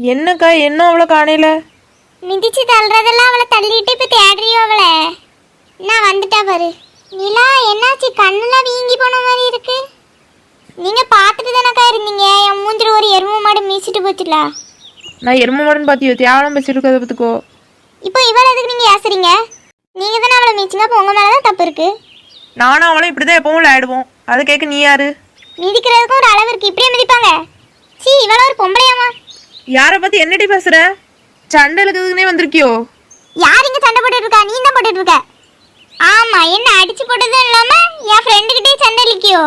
என்னக்கா என்ன அவ்வளோ காணையில மிதிச்சு தள்ளுறதெல்லாம் அவளை தள்ளிட்டு இப்போ தேடுறியோ அவளை? நான் வந்துட்டா பாரு. நிலா என்னாச்சு? கண்ணெல்லாம் வீங்கி போன மாதிரி இருக்கு. நீங்க பார்த்துட்டு தானக்கா இருந்தீங்க? என் மூஞ்சில ஒரு எருமை மாடு மீச்சிட்டு போச்சுல. நான் எரும மாடுன்னு பார்த்தியோ? தேவலாம் பேசிட்டு இருக்கதை பார்த்துக்கோ. இப்போ இவளை எதுக்கு நீங்க ஏசுறீங்க? நீங்க தானே அவளை மீச்சிங்க அப்போ உங்க மேல தான் தப்பு இருக்கு. நானும் அவளும் இப்படி தான் எப்பவும் விளையாடுவோம். அதை கேட்க நீ யாரு? மிதிக்கிறதுக்கும் ஒரு அளவு இருக்கு. இப்படியே மிதிப்பாங்க. சீ இவள ஒரு பொம்பளையாமா யாரை பற்றி என்னடி பேசுற? சண்டை இழுக்கிறதுக்குனே வந்திருக்கியோ? யார் இங்க சண்டை போட்டுட்டு இருக்கா? நீ தான் போட்டுட்டு இருக்க. ஆமா என்ன அடிச்சு போட்டதும் இல்லாம என் ஃப்ரெண்டு கிட்டே சண்டை இழுக்கியோ?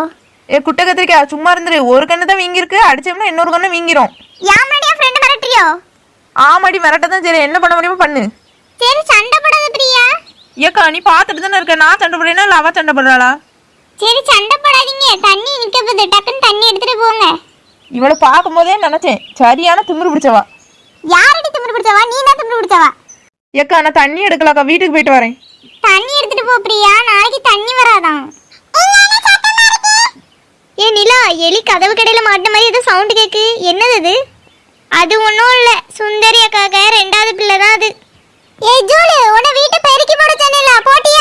ஏ குட்டை கத்திரிக்கா சும்மா இருந்துரு. ஒரு கண்ணு தான் வீங்கிருக்கு அடிச்சோம்னா இன்னொரு கண்ணு வீங்கிரும். யார் முன்னாடி என் ஃப்ரெண்டு மிரட்டுறியோ? ஆமாடி மிரட்ட தான் சரி என்ன பண்ண முடியுமோ பண்ணு. சரி சண்டை போடாத பிரியா. ஏக்கா நீ பார்த்துட்டு தானே இருக்க. நான் சண்டை போடுறேன்னா இல்லை அவ சண்டை போடுறாளா? சரி சண்டை போடாதீங்க. தண்ணி நிக்க போகுது டக்குன்னு தண்ணி எடுத்துட்டு போங்க இவளை பார்க்கும்போதே நினைச்சேன் சரியான திமிரு பிடிச்சவா. யாரடி திமிரு பிடிச்சவா? நீ தான் திமிரு பிடிச்சவா? ஏக்கா நான் தண்ணி எடுக்கலாக்கா வீட்டுக்கு போயிட்டு வரேன். தண்ணி எடுத்துட்டு போ பிரியா நாளைக்கு தண்ணி வராதான் ஏ நிலா எலி கதவு கடையில மாட்டின மாதிரி ஏதோ சவுண்ட் கேக்கு. என்னது அது? அது ஒன்றும் இல்லை. சுந்தரி அக்காக்க ரெண்டாவது பிள்ளை தான் அது. ஏ ஜூலு உன்னை வீட்டை பெருக்கி போட சொன்னேல போட்டியா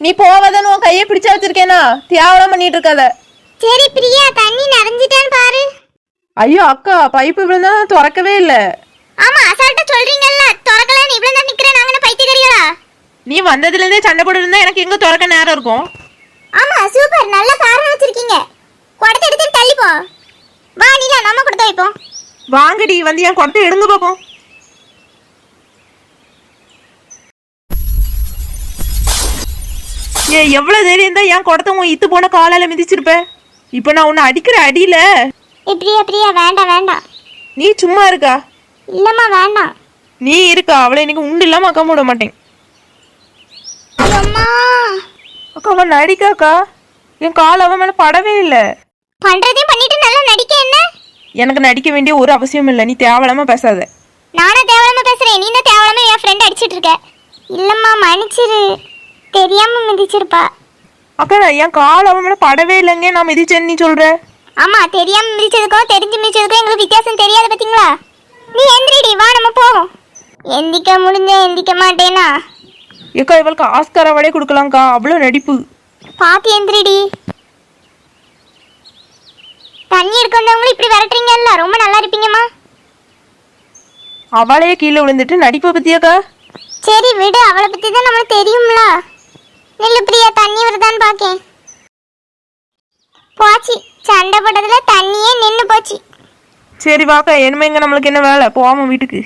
நீ போவதான்னு உன் கையை பிடிச்சா வச்சிருக்கேனா? தியாவலாம் பண்ணிட்டு இருக்காத. சரி பிரியா தண்ணி நிறைஞ்சிட்டான்னு பாரு. ஐயோ அக்கா பைப்பு விழுந்தா திறக்கவே இல்லை. ஆமா அசால்ட்டா சொல்றீங்கல்ல திறக்கல நீ இவ்வளவு தான் நிக்கிற நாங்க என்ன பைத்தியக்காரிகளா நீ வந்ததுலேருந்தே சண்டை போட்டு இருந்தா எனக்கு எங்க திறக்க நேரம் இருக்கும். ஆமா சூப்பர் நல்ல காரணம் வச்சிருக்கீங்க. குடத்தை எடுத்து தள்ளி போ வா நீலா நம்ம கொடுத்த வைப்போம். வாங்கடி வந்து என் குடத்தை எடுங்க பார்ப்போம் ஏ எவ்வளவு தைரியம் தான் என் குடத்தை உன் இத்து போன காலால மிதிச்சிருப்ப? இப்போ நான் உன்னை அடிக்கிற அடியில. பிரியா பிரியா வேண்டாம் வேண்டாம். நீ சும்மா இருக்கா? இல்லம்மா வேண்டாம். நீ இருக்கா? அவளை இன்னைக்கு உண்டு இல்லாம அக்கா விட மாட்டேன். அம்மா. அக்கா அவன் நடிக்காக்கா? என் கால் அவன் மேல படவே இல்லை. பண்றதையும் பண்ணிட்டு நல்லா நடிக்க என்ன? எனக்கு நடிக்க வேண்டிய ஒரு அவசியம் இல்லை. நீ தேவையில்லாம பேசாத. நானும் தேவலாம பேசுறேன். நீ தான் தேவலாம என் ஃப்ரெண்ட் அடிச்சிட்டு இருக்க? இல்லம்மா மன்னிச்சிரு. தெரியாம மிதிச்சிருப்பா. அக்கா என் கால் அவன் மேல படவே இல்லைங்க. நான் மிதிச்சேன்னு நீ சொல்ற. ஆமா தெரியாம மிதிச்சதுக்கும் தெரிஞ்சு மிதிச்சதுக்கும் எங்களுக்கு வித்தியாசம் தெரியாது பாத்தீங்களா? நீ எந்திரிடி வா நம்ம போவோம். எந்திக்க முடிஞ்ச எந்திக்க மாட்டேனா? ஏக்கா இவளுக்கு ஆஸ்கார் அவார்டே கொடுக்கலாம்க்கா. அவ்வளோ நடிப்பு. பாத்து எந்திரிடி. தண்ணி எடுக்க வந்தவங்களும் இப்படி விரட்டுறீங்கல்ல ரொம்ப நல்லா இருப்பீங்கம்மா. அவளையே கீழே விழுந்துட்டு நடிப்பை பத்தியாக்கா? சரி விடு. அவளை பத்தி தான் நம்மளுக்கு தெரியும்ல நெல்லு பிரியா தண்ணி வருதான்னு பாக்கேன் போச்சு. சண்டை போட்டதுல தண்ணியே நின்று போச்சு. சரி வாக்கா இனிமே இங்க நம்மளுக்கு என்ன வேலை? போவோம் வீட்டுக்கு?